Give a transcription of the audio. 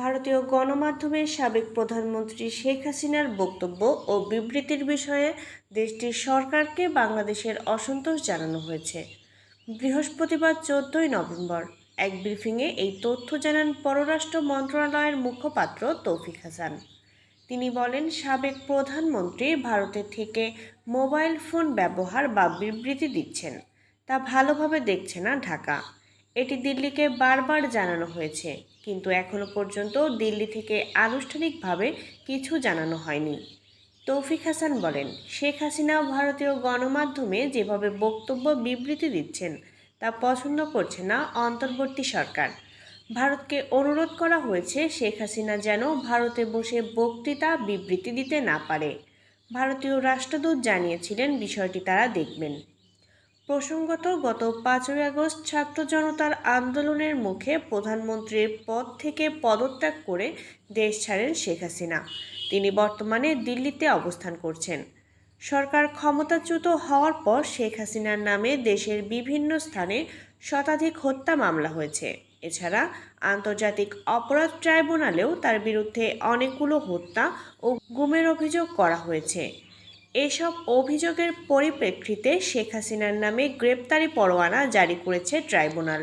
ভারতীয় গণমাধ্যমের সাবেক প্রধানমন্ত্রী শেখ হাসিনার বক্তব্য ও বিবৃতির বিষয়ে দেশটির সরকারকে বাংলাদেশের অসন্তোষ জানানো হয়েছে। বৃহস্পতিবার চোদ্দই নভেম্বর এক ব্রিফিংয়ে এই তথ্য জানান পররাষ্ট্র মন্ত্রণালয়ের মুখপাত্র তৌফিক হাসান। তিনি বলেন, সাবেক প্রধানমন্ত্রী ভারতের থেকে মোবাইল ফোন ব্যবহার বা বিবৃতি দিচ্ছেন, তা ভালোভাবে দেখছে না ঢাকা। এটি দিল্লিকে বারবার জানানো হয়েছে, কিন্তু এখনও পর্যন্ত দিল্লি থেকে আনুষ্ঠানিকভাবে কিছু জানানো হয়নি। তৌফিক হাসান বলেন, শেখ হাসিনা ভারতীয় গণমাধ্যমে যেভাবে বক্তব্য বিবৃতি দিচ্ছেন, তা পছন্দ করছে না অন্তর্বর্তী সরকার। ভারতকে অনুরোধ করা হয়েছে, শেখ হাসিনা যেন ভারতে বসে বক্তৃতা বিবৃতি দিতে না পারে। ভারতীয় রাষ্ট্রদূত জানিয়েছিলেন, বিষয়টি তারা দেখবেন। প্রসঙ্গত, গত পাঁচই আগস্ট ছাত্র জনতার আন্দোলনের মুখে প্রধানমন্ত্রীর পদ থেকে পদত্যাগ করে দেশ ছাড়েন শেখ হাসিনা। তিনি বর্তমানে দিল্লিতে অবস্থান করছেন। সরকার ক্ষমতাচ্যুত হওয়ার পর শেখ হাসিনার নামে দেশের বিভিন্ন স্থানে শতাধিক হত্যা মামলা হয়েছে। এছাড়া আন্তর্জাতিক অপরাধ ট্রাইব্যুনালেও তার বিরুদ্ধে অনেকগুলো হত্যা ও গুমের অভিযোগ করা হয়েছে। এসব অভিযোগের পরিপ্রেক্ষিতে শেখ হাসিনার নামে গ্রেপ্তারি পরোয়ানা জারি করেছে ট্রাইব্যুনাল।